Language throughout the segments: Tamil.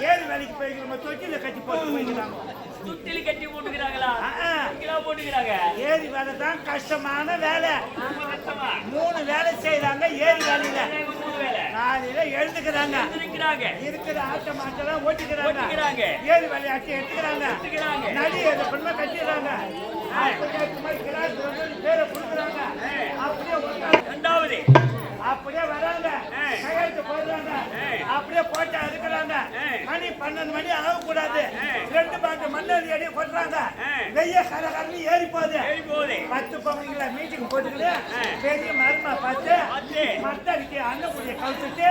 ஏறு வேலைக்கு- போய்க்கிறோம் தொட்டில கட்டி போட்டு போய்க்கிறாங்க? சுத்திலி கட்டி போட்டுக்கிறாங்களா? போட்டுக்கிறாங்க. ஏரி வேலை தான் கஷ்டமான வேலை. மூணு வேலை செய்யறாங்க ஏரி வேலையில. காலையில எழுந்துக்கிறாங்க. இருக்கிற ஆட்ட மாட்டெல்லாம் ஓட்டிக்கிறாங்க. ஏரி விளையாட்டு எடுத்துக்கிறாங்க. நடி எதை பண்ண கட்டிடுறாங்க. அப்படியே ரெண்டாவது. அப்படியே வராங்க. கையெழுத்து போடுறாங்க. அப்படியே போட்டா இருக்கிறாங்க ஆ. மணி பன்னெண்டு மணி ஆகக்கூடாது ஆ. ரெண்டு பாட்டு மண்ணடி அடி கொட்டுறாங்க. வெய்ய கரகரன்னு ஏறி போகுது பத்து பொம்பளைங்கள மீட்டிங் போட்டுக்கிட்டு. பெரிய மருமா பார்த்து. மத்தடிக்கு அன்னக்குடிய கவுத்துட்டு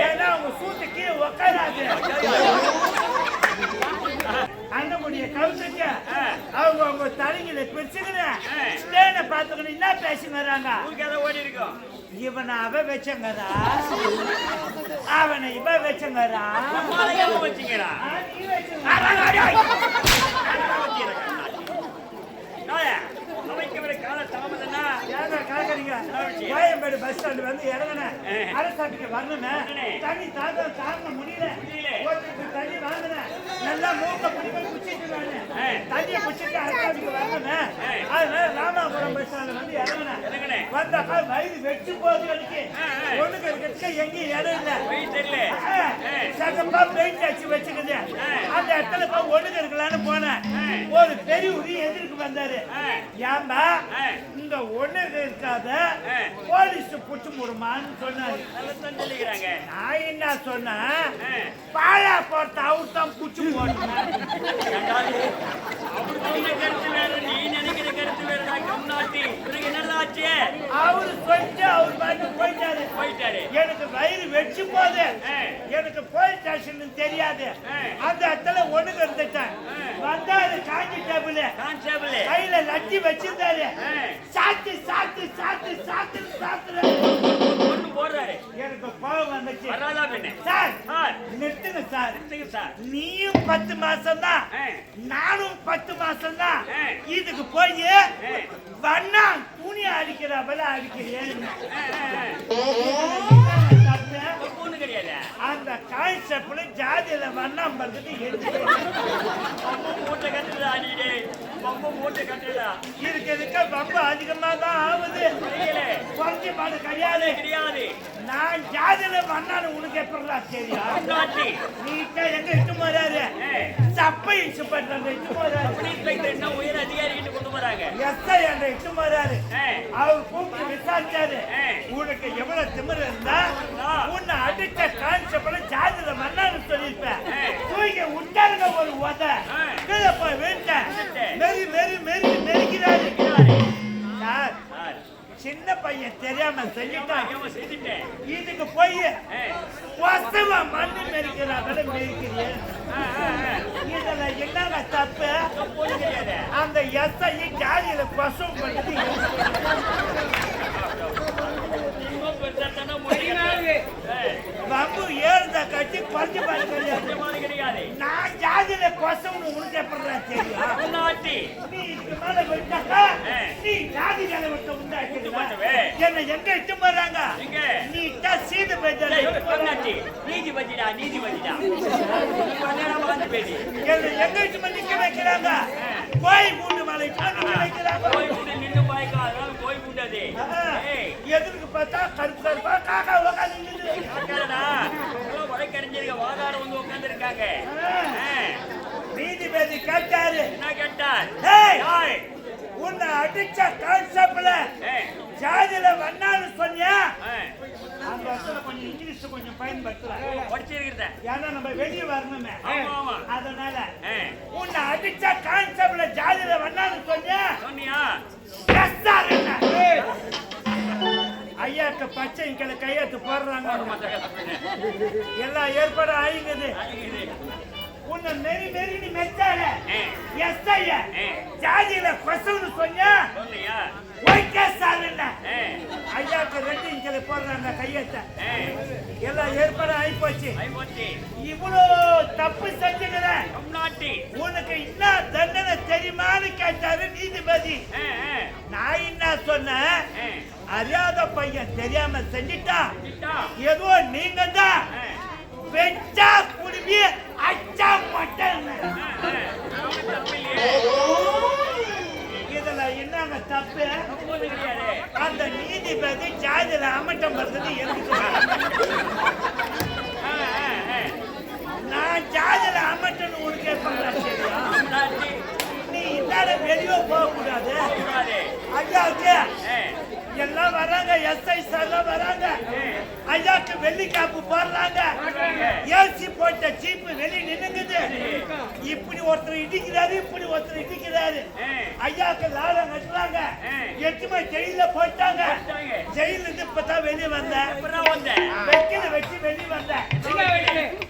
ஏன்னா அவங்க சூட்டுக்கு உக்காராது அன்னக்குடிய கவுத்துட்டு அவங்க அவங்க தலைங்களை பிரிச்சுக்கிட்டு ஆ. ஸ்டேனை பார்த்துக்கணும் என்ன ஊருக்கு எதை ஓடி இருக்கோம் இவனை அவ வச்சங்கடா அவனை இவ வச்சங்கடா மாலையாம கோயம்பேடு பஸ் ஸ்டாண்ட் வந்து இறங்கினேன். அரசாட்டுக்கு வரணுமே. தண்ணி தாங்க தாங்க முடியல. தண்ணி வாங்கினேன். நல்லா மூக்க பிடிக்க குச்சிட்டு. தண்ணியை குச்சிட்டு அரசாட்டுக்கு வரணுமே ஆ. அதனால ராமாபுரம் பஸ் ஸ்டாண்ட் வந்து இறங்கினேன். வந்தாக்கா வயிறு வெச்சு போகுது எனக்கு. ஒண்ணுக்கு இருக்கிறதுக்கு எங்கேயும் இடம் இல்லை. சகப்பா பெயிண்ட் அடிச்சு அந்த இடத்துல போய் ஒண்ணுக்கு இருக்கலாம்னு போனேன். எதிர்க்கு வந்தாரு ஏம்பா இந்த ஒண்ணுக்கு இருக்காத. போலீஸ் புடிச்சு முடுமான்னு சொன்னாரு. நான் என்ன சொன்னேன் பாழா போட்ட அவர் தான் புடிச்சு போட்டேன் அவர் சொன்ன கருத்து வேற நீ நினைக்கிற கருத்து வேற நான் கம்நாட்டி உனக்கு என்னடா ஆச்சு அவரு சொல்லிட்டு அவர் பாட்டு போயிட்டாரு. எனக்கு வயிறு வெச்சு போகுது. எனக்கு போலீஸ் ஸ்டேஷன் தெரியாது. அந்த இடத்துல ஒண்ணுக்கு இருந்துட்டேன். வந்தாரு காஞ்சி டேபிள் கான்ஸ்டபிள் கையில லட்டி வச்சிருந்தாரு. ஆ. சாத்து சாத்து சாத்து சாத்து எனக்கு கோபம் வந்துச்சு. வராதா பெண்ணு. Sir sir. நிறுத்துங்க சார். எடுத்துங்க சார். நீயும் பத்து மாசம் தான். நானும் பத்து மாசம் தான். இதுக்கு போய். வண்ணா துணி அடிக்கிற போல அடிக்கிறேன் அந்த கான்செப்ட்ல ஜாதியில வண்ணாம் பண்றது எடுத்து மூட்டை கட்டுடா நீடே பம்பு மூட்டை கட்டுடா. இருக்கிறதுக்கு ரொம்ப அதிகமா தான் ஆகுது குறைஞ்ச பாடு கிடையாது. கிடையாது. நான் ஜாதியில வண்ணான்னு உனக்கு எப்படா கம்நாட்டி நீட்ட எங்க இட்டு போறாரு? சப்பை இட்டு பண்றாங்க இட்டு போறாரு. உயர் அதிகாரி கிட்ட கொண்டு போறாங்க? எஸ்ஐ என்ற இட்டு போறாரு. அவர் கூப்பிட்டு விசாரிச்சாரு. உனக்கு எவ்வளவு திமிரு இருந்தா. உன்னை அடிச்ச கான்செப்ட்ல ஜாதியில வண்ணான்னு சொல்லியிருப்பேன். தூக்கி விட்டாருங்க ஒரு உத. சின்ன பையன் தெரியாம செஞ்சுட்டான் இதுக்கு போய் ஆ. வசவா மண்ணு மெரிக்கிறாங்க மெரிக்கிறேன். இதுல என்னங்க தப்பு? பொண்ணு அந்த எஸ்ஐ ஜாதியில பசும் பண்ணது இன்னும் பெருசாத்தானே முடியாது வம்பு ஏறுத கட்டி குறைஞ்சு பாரு கிடையாது மாதிரி கிடையாது நான் ஜாதியில கொசம்னு உனக்கு எப்படா தெரியும் கம்நாட்டி நீ இதுக்கு மேல. நீ ஜாதி நிலவரத்தை பண்ணுவே. என்ன எங்க இட்டு போறாங்க? நீ தான் சீது பெய்தல கம்நாட்டி நீதி பத்திடா நீதி பத்திடா நேரம் வந்து பேசி. என்ன எங்க இட்டு போய் நிக்க வைக்கிறாங்க? கோய் மூண்டு மலை வைக்கிறாங்க போய் கூட்டு நின்று பாய்க்கா அதனால போய். ஏய். எதிர்க்கு பார்த்தா கருப்பு கருப்பா காக்கா உக்காந்து நிக்குது. அக்காடா எவ்வளவு வழக்கறிஞர்கள் வாதாரம் வந்து உட்கார்ந்துருக்காங்க நீதிபதி கேட்டாரு என்ன கேட்டார் ஏய், யாய் உன்னை அடிச்ச கான்செப்ட்ல ஜாதியில வண்ணான்னு சொன்னியா? அந்த இடத்துல கொஞ்சம் இங்கிலீஷ் கொஞ்சம் பயன்படுத்துறேன் படிச்சிருக்கிறத. ஏன்னா நம்ம வெளியே வரணுமே. அதனால உன்னை அடிச்ச கான்செப்ட்ல ஜாதியில வண்ணான்னு சொன்னியா? சொன்னியா? sir, என்ன? ஐயாக்கு பச்சை கையெழுத்து போடுறாங்க. மத்த கதை பண்ணு. எல்லா ஏற்பாடும் ஆயிங்குது. உன்னை மெரி மெரின்னு மெச்சால. ஆ. எஸ்ஐய. ஆ. ஜாதியில கொசவுன்னு சொன்னா. சொல்லையா. ஒய்கே சாருன்னா. ஆ, ஐயாக்கு ரெண்டு இங்கே போடுறாங்க கையெழுத்த. எல்லாம் ஏற்பாடு ஆகி போச்சு இவ்வளோ தப்பு செஞ்சுக்கிற. உனக்கு என்ன தண்டனை தெரியுமான்னு கேட்டாரு நீதிபதி. நான் என்ன சொன்னேன்? அறியாத பையன் தெரியாம செஞ்சிட்டான். கிட்டா. ஏதோ நீங்க தான் வெச்சா அச்சா மட்டன். தப்பு இதுல என்னங்க தப்பு? அந்த நீதிபதி ஜாதியில அமட்டம் பண்றது எனக்கு தெரியும். ஆ, ஆ, ஆ, நான் ஜாதியில அமட்டன்னு உனக்கு எப்ப தெரியும் தமிழ்நாட்டி நீ இல்லாத வெளியே போக கூடாது கூடாது. ஐயாவுக்கு ஆ, எல்லாம் வராங்க எஸ்ஐ எல்லாம் வராங்க. ஐயாக்கு வெள்ளி காப்பு போடுறாங்க. ஏசி போட்ட ஜீப் வெளிய நின்னுக்குது. இப்படி ஒருத்தர் இடிக்கிறாரு இப்படி ஒருத்தர் இடிக்கிறாரு. ஐயாக்கு லாடம் கட்டுறாங்க. ஆ. எட்டுமே ஜெயில போட்டாங்க. ஜெயில இருந்து இப்பதான் வெளியே வந்தேன். வெக்கில வச்சு வெளியே வந்தேன்.